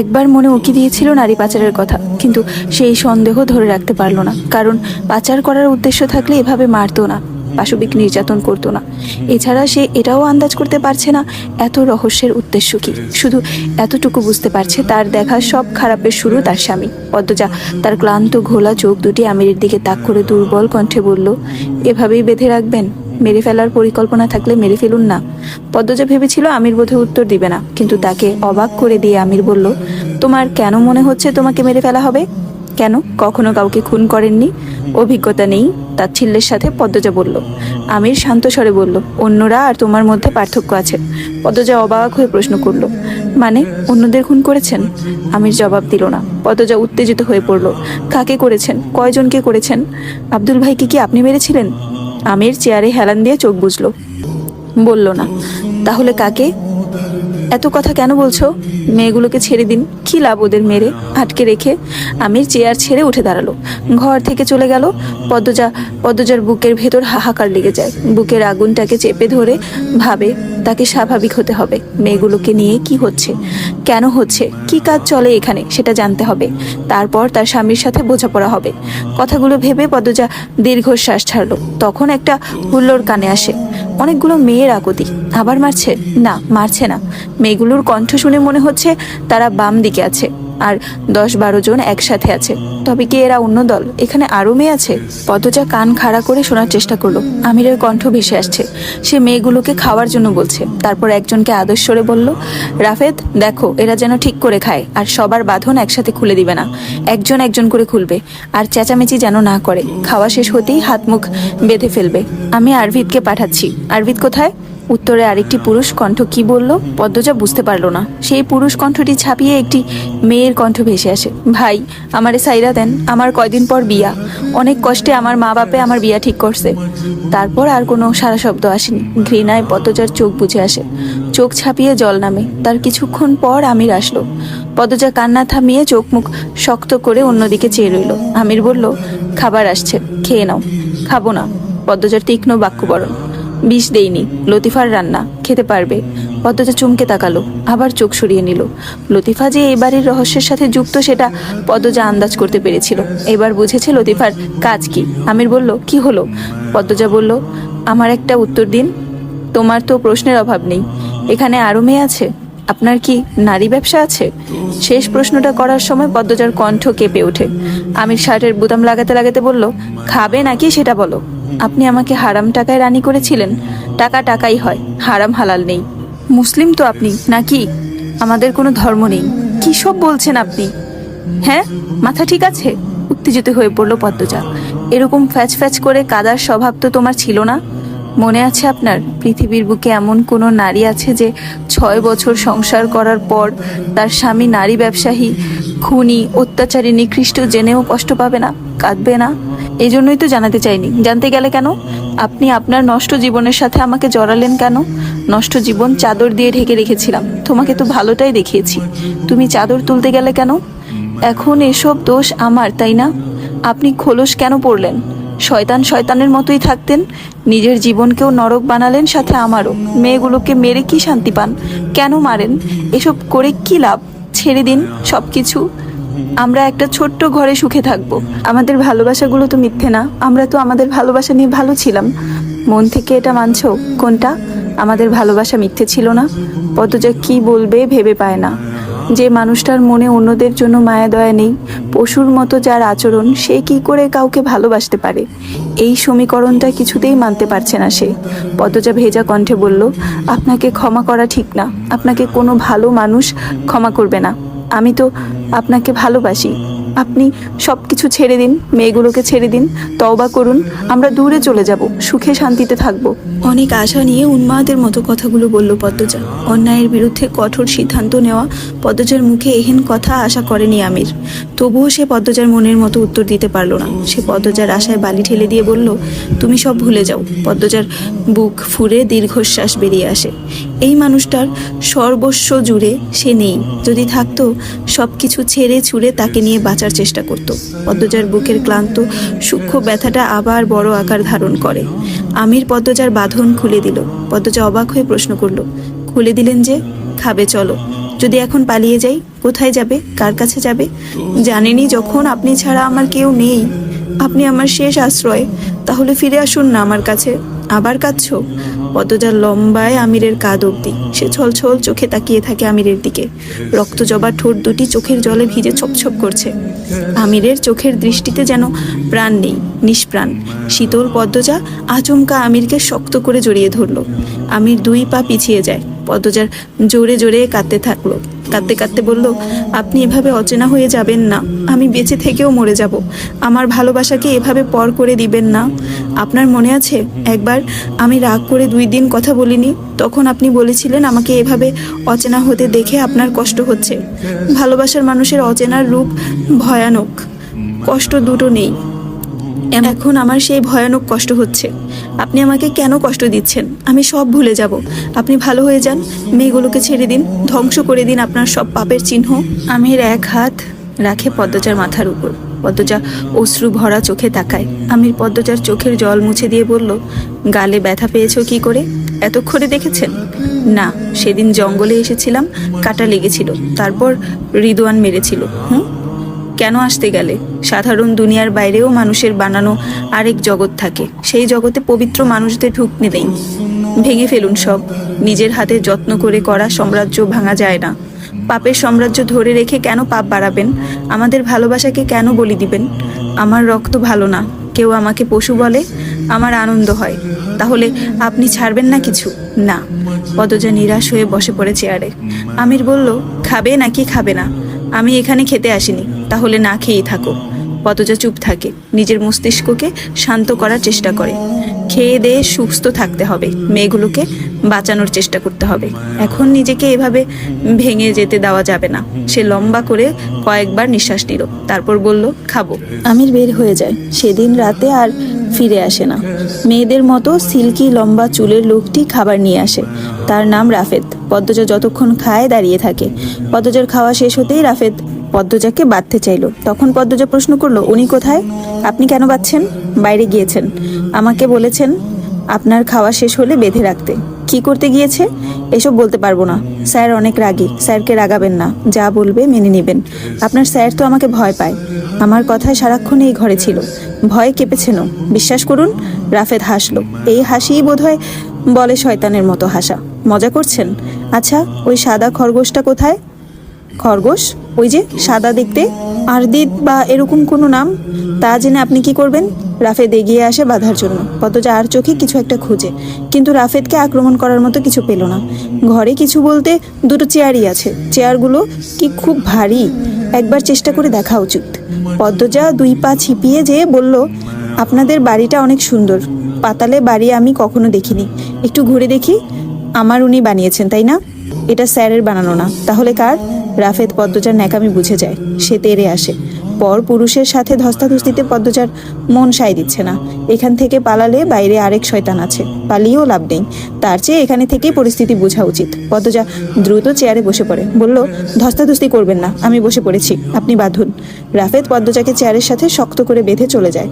একবার মনে উকি দিয়েছিল নারী পাচারের কথা, কিন্তু সেই সন্দেহ ধরে রাখতে পারল না, কারণ পাচার করার উদ্দেশ্য থাকলে এভাবে মারতো না, পাশবিক নির্যাতন করতো না। এছাড়া সে এটাও আন্দাজ করতে পারছে না, এত রহস্যের উদ্দেশ্য কি? শুধু এতটুকু বুঝতে পারছে তার দেখা সব খারাপের শুরু তার স্বামী। পদ্মজা তার ক্লান্ত, ঘোলা চোখ দুটি আমিরের দিকে তাক করে দুর্বল কণ্ঠে বলল, এভাবেই বেঁধে রাখবেন? মেরে ফেলার পরিকল্পনা থাকলে মেরে ফেলুন না। পদ্মজা ভেবেছিল আমির বোধহয় উত্তর দিবে না, কিন্তু তাকে অবাক করে দিয়ে আমির বলল, তোমার কেন মনে হচ্ছে তোমাকে মেরে ফেলা হবে? কেন? কখনো কাউকে খুন করেননি? অভিজ্ঞতা নেই। তার তাচ্ছিল্যের সাথে পদ্মজা বলল। আমির শান্ত স্বরে বলল, অন্যরা আর তোমার মধ্যে পার্থক্য আছে। পদ্মজা অবাক হয়ে প্রশ্ন করল মানে অন্যদের খুন করেছেন? আমির জবাব দিল না। পদ্মজা উত্তেজিত হয়ে পড়ল, কাকে করেছেন? কয়জনকে করেছেন? আব্দুল ভাইকে কি আপনি মেরেছিলেন? আমির চেয়ারে হেলান দিয়ে চোখ বুঝলো বলল না তাহলে কাকে? এত কথা কেন বলছো? মেয়েগুলোকে ছেড়ে দিন। কি লাভ ওদের মেরে? আটকে রেখে আমির চেয়ার ছেড়ে উঠে দাঁড়াল। ঘর থেকে চলে গেল। পদ্মজা, পদ্মজার বুকের ভেতর হাহাকার লেগে যায়। বুকের আগুনটাকে চেপে ধরে ভাবে, তাকে স্বাভাবিক হতে হবে। মেয়েগুলোকে নিয়ে কি হচ্ছে? কেন হচ্ছে? কি কাজ চলে এখানে? সেটা জানতে হবে। তারপর তার স্বামীর সাথে বোঝাপড়া হবে। কথাগুলো ভেবে পদ্মজা দীর্ঘশ্বাস ছাড়লো। তখন একটা হুল্লোর কানে আসে। অনেকগুলো মেয়ের আগতি। আবার মারছে? না মারছে না। মেয়েগুলোর কণ্ঠ শুনে মনে হচ্ছে তারা বাম দিকে আছে। আর দশ বারো জন একসাথে আছে। তবে কি এরা অন্য দল? এখানে আরও মেয়ে আছে? পদজা কান খাড়া করে শোনার চেষ্টা করল। আমিরের কণ্ঠ ভেসে আসছে। সে মেয়েগুলোকে খাওয়ার জন্য বলছে। তারপর একজনকে আদর্শরে বলল, রাফেদ, দেখো, এরা যেন ঠিক করে খায়, আর সবার বাঁধন একসাথে খুলে দিবে না। একজন একজন করে খুলবে, আর চেঁচামেচি যেন না করে। খাওয়া শেষ হতেই হাত মুখ বেঁধে ফেলবে। আমি আরভিদকে পাঠাচ্ছি। আরভিদ কোথায়? উত্তরে আরেকটি পুরুষ কণ্ঠ কি বলল? পদ্মজা বুঝতে পারল না। সেই পুরুষ কণ্ঠটি ছাপিয়ে একটি মেয়ের কণ্ঠ ভেসে আসে। ভাই, আমারে সাইরা দেন। আমার কয়দিন পর বিয়া। অনেক কষ্টে আমার মা বাপে আমার বিয়া ঠিক করছে। তারপর আর কোনো সারা শব্দ আসেনি। ঘৃণায় পদ্মজার চোখ বুঝে আসে। চোখ ছাপিয়ে জল নামে। তার কিছুক্ষণ পর আমির আসলো। পদ্মজা কান্না থামিয়ে চোখ মুখ শক্ত করে অন্যদিকে চেয়ে রইল। আমির বলল, খাবার আসছে। খেয়ে নাও। খাব না। পদ্মজার তীক্ষ্ণ বাক্য বাক্যবরণ। বিষ দেইনি। লতিফার রান্না খেতে পারবে। পদ্মজা চমকে তাকালো, আবার চোখ সরিয়ে নিল। লতিফা যে এই বাড়ির রহস্যের সাথে যুক্ত, সেটা পদ্মজা আন্দাজ করতে পেরেছিল। এবার বুঝেছে লতিফার কাজ কি। আমির বলল, কি হলো? পদ্মজা বলল, আমার একটা উত্তর দিন। তোমার তো প্রশ্নের অভাব নেই। এখানে আরও মেয়ে আছে? আপনার কি নারী ব্যবসা আছে? শেষ প্রশ্নটা করার সময় পদ্মজার কণ্ঠ কেঁপে ওঠে। আমির শার্টের বুতাম লাগাতে লাগাতে বলল, খাবে নাকি সেটা বলো? আপনি আমাকে হারাম টাকায় রানী করেছিলেন। টাকা টাকাই হয়, হারাম হালাল নেই। মুসলিম তো আপনি, নাকি? আমাদের কোনো ধর্ম নেই। কি সব বলছেন আপনি? হ্যাঁ? মাথা ঠিক আছে? উত্তেজিত হয়ে পড়ল পদ্মজা। এরকম ফ্যাচ ফ্যাচ করে কাদার স্বভাব তো তোমার ছিল না? মনে আছে আপনার? পৃথিবীর বুকে এমন কোনো নারী আছে যে ছয় বছর সংসার করার পর তার স্বামী নারী ব্যবসায়ী, খুনি, অত্যাচারী, নিকৃষ্ট জেনেও কষ্ট পাবে না, কাঁদবে না? এই জন্যই তো জানাতে চাইনি। জানতে গেলে কেন? আপনি আপনার নষ্ট জীবনের সাথে আমাকে জড়ালেন কেন? নষ্ট জীবন চাদর দিয়ে ঢেকে রেখেছিলাম। তোমাকে তো ভালোটাই দেখিয়েছি। তুমি চাদর তুলতে গেলে কেন? এখন এসব দোষ আমার, তাই না? আপনি খোলস কেন পড়লেন শয়তান শয়তানের মতোই থাকতেন। নিজের জীবনকেও নরক বানালেন, সাথে আমারও। মেয়েগুলোকে মেরে কি শান্তি পান? কেন মারেন? এসব করে কি লাভ? ছেড়ে দিন সব কিছু আমরা একটা ছোট্ট ঘরে সুখে থাকব। আমাদের ভালোবাসাগুলো তো মিথ্যে না। আমরা তো আমাদের ভালোবাসা নিয়ে ভালো ছিলাম। মন থেকে এটা মানছো? কোনটা? আমাদের ভালোবাসা মিথ্যে ছিল না? পদজা কি বলবে ভেবে পায় না। যে মানুষটার মনে অন্যদের জন্য মায়া দয়া নেই, পশুর মতো যার আচরণ, সে কি করে কাউকে ভালোবাসতে পারে? এই সমীকরণটা কিছুতেই মানতে পারছে না সে। পদজা ভেজা কণ্ঠে বলল, আপনাকে ক্ষমা করা ঠিক না। আপনাকে কোনো ভালো মানুষ ক্ষমা করবে না। আমি তো আপনাকে ভালোবাসি। আপনি সব কিছু ছেড়ে দিন, মেয়েগুলোকে ছেড়ে দিন, তওবা করুন, আমরা দূরে চলে যাব, সুখে শান্তিতে থাকব। অনেক আশা নিয়ে উন্মাদের মতো কথাগুলো বলল পদ্মজা। অন্যায়ের বিরুদ্ধে কঠোর সিদ্ধান্ত নেওয়া পদ্মজার মুখে এহেন কথা আশা করেনি আমির। তবুও সে পদ্মজার মনের মতো উত্তর দিতে পারল না। সে পদ্মজার আশায় বালি ঠেলে দিয়ে বলল, তুমি সব ভুলে যাও। পদ্মজার বুক ফুরে দীর্ঘশ্বাস বেরিয়ে আসে। এই মানুষটার সর্বস্ব জুড়ে সে নেই। যদি থাকতো সব কিছু ছেড়ে ছুড়ে তাকে নিয়ে বাঁচার চেষ্টা করত। পদ্মজার বুকের ক্লান্ত, সূক্ষ্ম ব্যথাটা আবার বড় আকার ধারণ করে। আমির পদ্মজার বাঁধন খুলে দিল। পদ্মজা অবাক হয়ে প্রশ্ন করল, খুলে দিলেন যে? খাবে, চলো। যদি এখন পালিয়ে যাই, কোথায় যাবে? কার কাছে যাবে? জানেনই যখন আপনি ছাড়া আমার কেউ নেই। আপনি আমার শেষ আশ্রয়। তাহলে ফিরে আসুন না আমার কাছে। আবার কাঁদছ? পদ্মজার লম্বায় আমিরের কাদ অব্দি সে ছল ছল চোখে তাকিয়ে থাকে আমিরের দিকে। রক্ত জবা ঠোঁট দুটি চোখের জলে ভিজে ছপছপ করছে। আমিরের চোখের দৃষ্টিতে যেন প্রাণ নেই, নিষ্প্রাণ। শীতল পদ্মজা আচমকা আমিরকে শক্ত করে জড়িয়ে ধরল। আমির দুই পা পিছিয়ে যায়। পদ্মজার জোরে জোরে কাঁদতে থাকল। কাঁদতে কাঁদতে বলল, আপনি এভাবে অচেনা হয়ে যাবেন না। আমি বেঁচে থেকেও মরে যাব। আমার ভালোবাসাকে এভাবে পর করে দিবেন না। আপনার মনে আছে? একবার আমি রাগ করে দুই দিন কথা বলিনি। তখন আপনি বলেছিলেন, আমাকে এভাবে অচেনা হতে দেখে আপনার কষ্ট হচ্ছে। ভালোবাসার মানুষের অচেনার রূপ ভয়ানক। কষ্ট দুটো নেই। এখন আমার সেই ভয়ানক কষ্ট হচ্ছে। আপনি আমাকে কেন কষ্ট দিচ্ছেন? আমি সব ভুলে যাব। আপনি ভালো হয়ে যান। মেয়েগুলোকে ছেড়ে দিন। ধ্বংস করে দিন আপনার সব পাপের চিহ্ন। আমির এক হাত রাখে পদ্মজার মাথার উপর। পদ্মজা অশ্রু ভরা চোখে তাকায়। আমির পদ্মজার চোখের জল মুছে দিয়ে বলল, গালে ব্যথা পেয়েছ কি করে? এতক্ষণে দেখেছেন? না, সেদিন জঙ্গলে এসেছিলাম। কাটা লেগেছিল। তারপর রিদওয়ান মেরেছিল। হুম? কেন আসতে গেলে? সাধারণ দুনিয়ার বাইরেও মানুষের বানানো আরেক জগৎ থাকে। সেই জগতে পবিত্র মানুষদের ঢুকতে নেই ভেঙে ফেলুন সব। নিজের হাতে যত্ন করে করা সাম্রাজ্য ভাঙা যায় না। পাপের সাম্রাজ্য ধরে রেখে কেন পাপ বাড়াবেন? আমাদের ভালোবাসাকে কেন বলি দিবেন? আমার রক্ত ভালো না। কেউ আমাকে পশু বলে? আমার আনন্দ হয়। তাহলে আপনি ছাড়বেন না কিছু? না। পদজা নিরাশ হয়ে বসে পড়ে চেয়ারে আমির বলল, খাবে নাকি খাবে না? আমি এখানে খেতে আসিনি, তাহলে না খেয়েই থাকো। পদজা চুপ থাকে, নিজের মস্তিষ্ককে শান্ত করার চেষ্টা করে। খেয়ে দেয়ে সুস্থ থাকতে হবে, মেয়েগুলোকে বাঁচানোর চেষ্টা করতে হবে। এখন নিজেকে এভাবে ভেঙে যেতে দেওয়া যাবে না। সে লম্বা করে কয়েকবার নিঃশ্বাস নিল, তারপর বলল, খাব। আমির বের হয়ে যায়, সেদিন রাতে আর ফিরে আসে না। মেয়েদের মতো সিল্কি লম্বা চুলের লোকটি খাবার নিয়ে আসে। তার নাম রাফেদ পদ্মজা যতক্ষণ খায় দাঁড়িয়ে থাকে। পদ্মজার খাওয়া শেষ হতেই রাফেদ পদ্মজাকে বাঁধতে চাইলো। তখন পদ্মজা প্রশ্ন করল, উনি কোথায়? আপনি কেন বাঁধছেন? বাইরে গিয়েছেন। আমাকে বলেছেন আপনার খাওয়া শেষ হলে বেঁধে রাখতে। কি করতে গিয়েছে? এসব বলতে পারব না। স্যার অনেক রাগী। স্যারকে রাগাবেন না। যা বলবে মেনে নেবেন। আপনার স্যার তো আমাকে ভয় পায়। আমার কথায় সারাক্ষণ এই ঘরে ছিল। ভয়ে কেঁপেছেন বিশ্বাস করুন রাফেদ হাসলো। এই হাসিই বোধহয় বলে শয়তানের মতো হাসা। মজা করছেন? আচ্ছা ওই সাদা খরগোশটা কোথায়? খরগোশ? ওই যে সাদা দেখতে? আরদিদ বা এরকম কোনো নাম? তা জেনে আপনি কি করবেন? রাফেদ এগিয়ে আসে বাধার জন্য। পদ্মজা আর চোখে কিছু একটা খুঁজে। কিন্তু রাফেদকে আক্রমণ করার মতো কিছু পেল না। ঘরে কিছু বলতে দুটো চেয়ারই আছে। চেয়ারগুলো কি খুব ভারী? একবার চেষ্টা করে দেখা উচিত। পদ্মজা দুই পা ছিপিয়ে যেয়ে বলল, আপনাদের বাড়িটা অনেক সুন্দর। পাতালে বাড়ি আমি কখনো দেখিনি। একটু ঘুরে দেখি। আমার উনি বানিয়েছেন, তাই না? এটা স্যারের বানানো না। তাহলে কার? রাফেদ পদ্মজার ন্যাকামি বুঝে যায়। সে তেরে আসে। পর পুরুষের সাথে ধস্তাধস্তিতে পদ্মজার মন সায় দিচ্ছে না। এখান থেকে পালালে বাইরে আরেক শয়তান আছে। পালিয়েও লাভ নেই। তার চেয়ে এখানে থেকেই পরিস্থিতি বোঝা উচিত। পদ্মজা দ্রুত চেয়ারে বসে পড়ে। বলল, ধস্তাধস্তি করবেন না। আমি বসে পড়েছি। আপনি বাঁধুন। রাফেদ পদ্মজাকে চেয়ারের সাথে শক্ত করে বেঁধে চলে যায়।